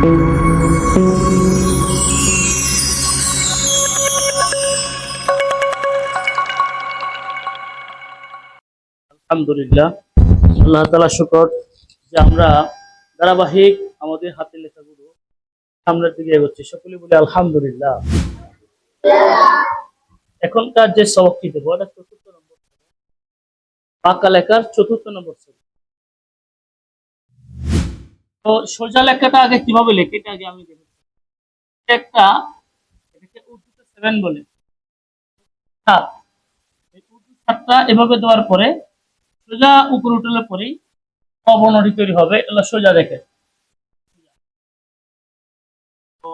আলহামদুলিল্লাহ, আল্লাহ শুকর যে আমরা ধারাবাহিক আমাদের হাতে লেখাগুলো সামনের দিকে এগোচ্ছি সকলে বলি আলহামদুলিল্লাহ এখনকার যে সবকটি দেবো এটা চতুর্থ নম্বর। পাকা লেখার চতুর্থ নম্বর সবক। তো সোজা লেখাটা আগে কীভাবে লেখে এটা আগে আমি দেখি একটা এটাকে উর্দুতে সেভেন বলে। সাত এই উর্দু সাতটা এভাবে দেওয়ার পরে সোজা উপর উঠলে পরেই অবনতি তৈরি হবে এটা সোজা রেখে তো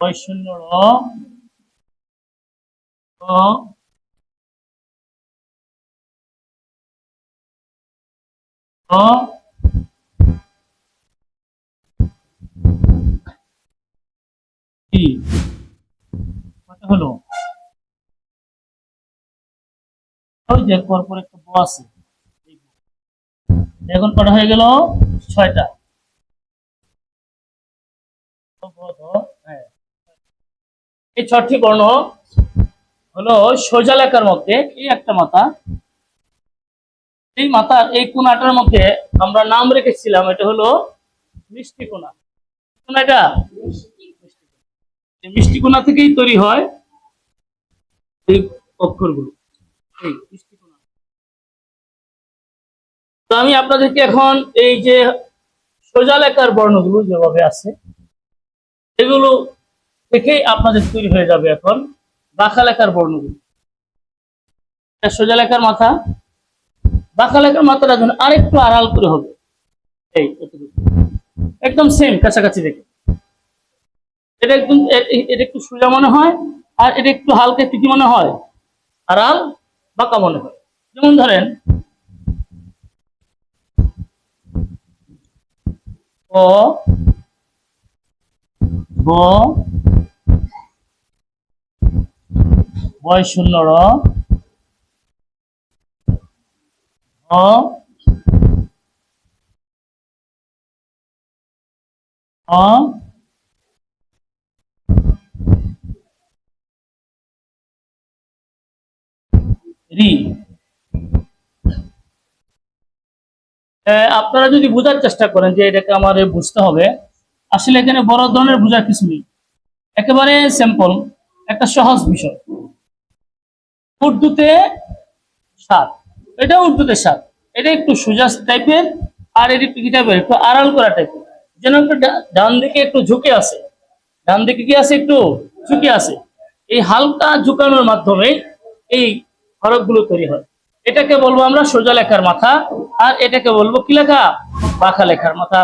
ছয় শূন্য র ক, হলো? ওই যে পর পর একটা ব আছে। এখন কটা হয়ে গেল ছয়টা। এই ছটি বর্ণ হলো সোজা লেখার মধ্যে এই একটা মাথা। এই মাথার এই কোনাটার মধ্যে আমরা নাম রেখেছিলাম, এটা হলো মিষ্টি কোন। এটা? মিষ্টি কোনা থেকেই তৈরি হয় অক্ষরগুলো। তো আমি আপনাদেরকে এখন এই যে সোজা লেখার বর্ণগুলো যেভাবে আছে, এগুলো আপনাদের তৈরি হয়ে যাবে এখন বাঁকা লেখার বর্ণগুলো। সোজা লেখার মাথা। বাঁকা লেখার মাথাটা আরেকটু আড়াল করে হবে। এই একদম সেম কাছাকাছি দেখে। এটা একদম এটা একটু সোজা মনে হয়। আর এটা একটু হালকা একটু মনে হয়? আড়াল বাঁকা মনে হয় যেমন ধরেন বয় শূন্য র অ আপনারা যদি বোঝার চেষ্টা করেন যে এটাকে আমার বুঝতে হবে, আসলে এখানে বড় ধরনের বোঝার কিছু নেই। একেবারে সিম্পল একটা সহজ বিষয়। উর্দুতে সাত এটা উর্দুতে সাত এটা একটু সোজা টাইপের আর এটা কি টাইপের একটু আড়াল করা টাইপের যেন একটু ডান দিকে একটু ঝুঁকে আছে ডান দিকে কি আছে একটু ঝুঁকে আছে এই হালকা ঝুঁকানোর মাধ্যমে এই হরফগুলো তৈরি হয়। এটাকে বলব আমরা সোজা লেখার মাথা, আর এটাকে বলব কি লেখা? বাঁকা লেখার মাথা।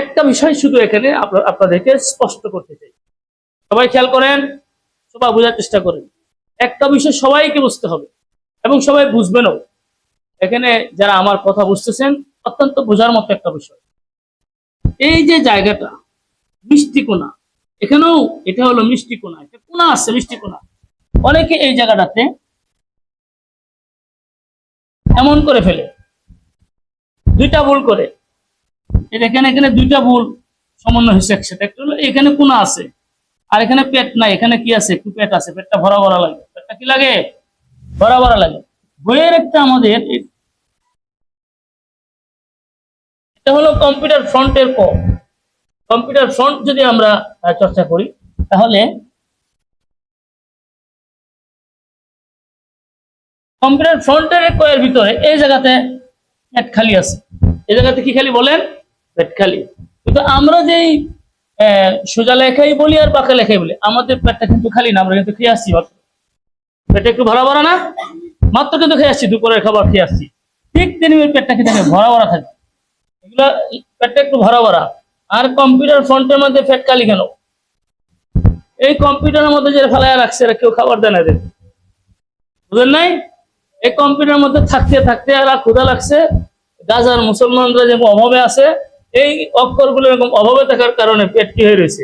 একটা বিষয় শুধু এখানে আপনাদেরকে স্পষ্ট করতে চাই। সবাই খেয়াল করেন, সবাই বোঝার চেষ্টা করেন। একটা বিষয় সবাইকে বুঝতে হবে, এবং সবাই বুঝবেনও। এখানে যারা আমার কথা বুঝতেছেন, অত্যন্ত বোঝার মতো একটা বিষয়। এই যে জায়গাটা, মিষ্টি কোনা। এখানেও এটা হলো মিষ্টি কোনা। একটা কোনা আছে মিষ্টি কোনা। অনেকে এই জায়গাটাতে এমন করে ফেলে। দুইটা ভুল করে। এখানে এখানে দুইটা ভুল সমন্বয় হয়েছে একসাথে। একটা হলো এখানে কোনা আছে, আর এখানে পেট নাই। এখানে কি আছে? একটু পেট আছে। পেটটা ভরা ভরা লাগে। পেটটা কি লাগে? ভরা ভরা লাগে। বইয়ের একটা আমাদের এটা হলো কম্পিউটার ফ্রন্টের ক। কম্পিউটার ফ্রন্ট যদি আমরা চর্চা করি, তাহলে কম্পিউটার ফ্রন্টের কয়ের ভিতরে, এই জায়গাতে পেট খালি আছে। এই জায়গাতে কি খালি বলেন? পেট খালি। কিন্তু আমরা যেই সোজা লেখাই বলি আর বাঁকা লেখাই বলি, আমাদের পেটটা কিন্তু খালি না, আমরা কিন্তু খেয়ে আসছি পেটটা একটু ভরা ভরা না? মাত্র কিন্তু খেয়ে আসছি, দুপুরের খাবার খেয়ে আসছি। ঠিক তেমনি পেটটা কি থাকে ভরা ভরা থাকে। এগুলো পেটটা একটু ভরা ভরা। আর কম্পিউটার ফ্রন্টের মধ্যে ফ্যাট খালি কেন? এই কম্পিউটারের মধ্যে যে ফেলায় রাখছে, এরা কেউ খাবার দেয় না এদের। বুঝলেন নাই? এই কম্পিউটার মধ্যে থাকতে থাকতে এরা ক্ষুধা লাগছে। গাজার মুসলমানরা যেরকম অভাবে আছে এই অক্ষরগুলো এরকম অভাবে থাকার কারণে পেট কি হয়ে রয়েছে?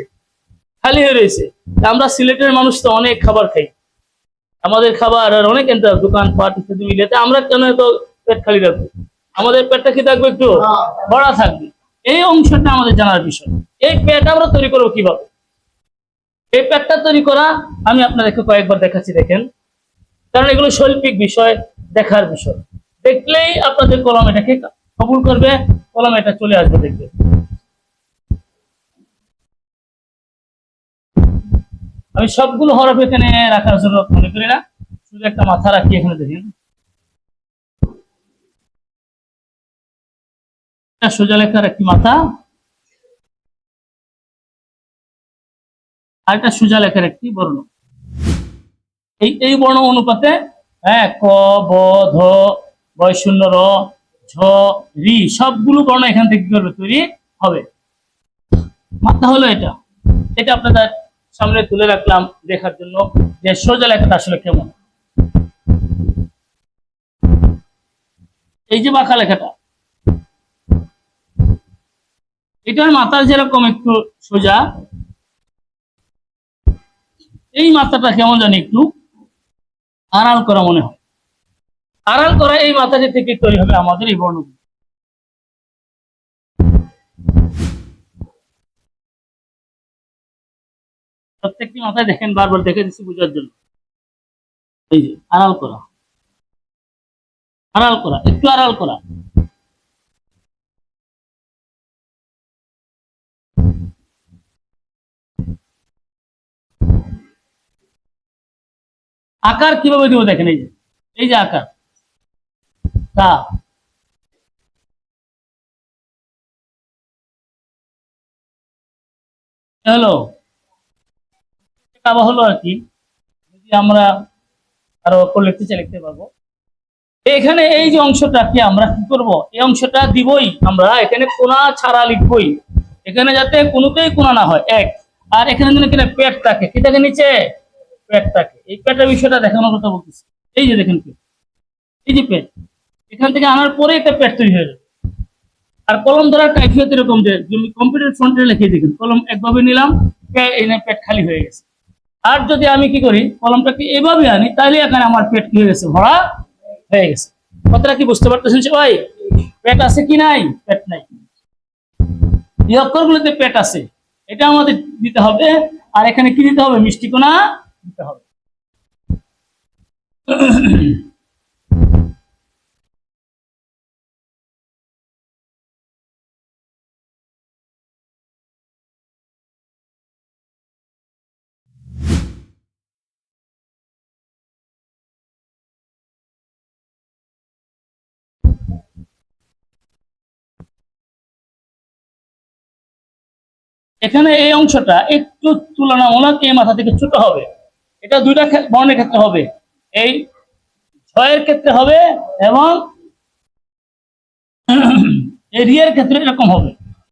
খালি হয়ে রয়েছে। আমরা সিলেটের মানুষ তো অনেক খাবার খাই। আমাদের খাবার আর অনেক দোকান পাট ইত্যাদি মিলে। তা আমরা কেন তো পেট খালি রাখব? আমাদের পেটটা কি থাকবে একটু? ভরা থাকবে। এই অংশটা আমাদের জানার বিষয়। এই পেট আমরা তৈরি করব কীভাবে? এই পেটটা তৈরি করা আমি আপনাদেরকে কয়েকবার দেখাচ্ছি দেখেন। কারণ এগুলো শৈল্পিক বিষয়, দেখার বিষয়। দেখলেই আপনাদের কলম এটাকে কবুল করবে, কলম এটা চলে আসবে দেখবে। আমি সবগুলো হরফ এখানে রাখার জন্য মনে করি না। শুধু একটা মাথা রাখি এখানে দেখেন। সোজা লেখার একটি মাথা। আর একটা সোজা লেখার একটি বর্ণ। এই এই বর্ণ অনুপাতে হ্যাঁ ক, ব, ধ বয় শূন্য, র, ঝ, রি, সবগুলো বর্ণ এখান থেকে কি করবে তৈরি হবে? মাথা হলো এটা। এটা আপনাদের সামনে তুলে রাখলাম দেখার জন্য যে সোজা লেখাটা আসলে কেমন। এই যে বাঁকা লেখাটা। এটার মাথার যেরকম একটু সোজা, এই মাথাটা কেমন জানি একটু আড়াল করা মনে হয়। আড়াল করা এই মাথাটি থেকে তৈরি হবে আমাদের এই বর্ণগুলো প্রত্যেকটি মাথায় দেখেন, বারবার দেখে দিচ্ছি বোঝার জন্য। এই যে, আড়াল করা। আড়াল করা, একটু আড়াল করা। আকার কীভাবে দিব দেখেন এই যে এই যে আকার। তা। হলো কাবা হলো আর কি, যদি আমরা আরও লিখতে চাই, লিখতে পারব। এখানে এই যে অংশটাকে আমরা কি করব? এই অংশটা দিবই আমরা, এখানে কোনা ছাড়া লিখবই। এখানে যাতে কোনোতেই কোনা না হয়, এক। আর এখানে যেন এখানে পেট থাকে, কি থাকে নিচে? পেট থাকে এই পেটের বিষয়টা দেখানোর কথা বলতেছি। এই যে দেখেন পেট এই যে পেট এখান থেকে আনার পরে একটা পেট তৈরি হয়ে যাবে। আর কলম ধরার কাইফিয়ত এরকম যে তুমি কম্পিউটার ফ্রন্টে লিখে দেখেন, কলম একভাবে নিলাম পে- এই নে পেট খালি হয়ে গেছে। আর যদি আমি কি করি, কলমটাকে এভাবে আনি তাহলে এখানে আমার পেট কি হয়ে গেছে? ভরা হয়ে গেছে। কথাটা কি বুঝতে পারতেছেন সবাই পেট আছে কি নাই? পেট নাই। এই অক্ষরগুলোতে পেট আছে। এটা আমাদের দিতে হবে, আর এখানে কি দিতে হবে? মিষ্টি কোনা দিতে হবে। এখানে এই অংশটা একটু তুলনামূলক এই মাথা থেকে ছোট হবে। এটা দুইটা বর্ণের ক্ষেত্রে হবে। এই ছয়ের ক্ষেত্রে হবে এবং এরিয়ার ক্ষেত্রে এরকম হবে।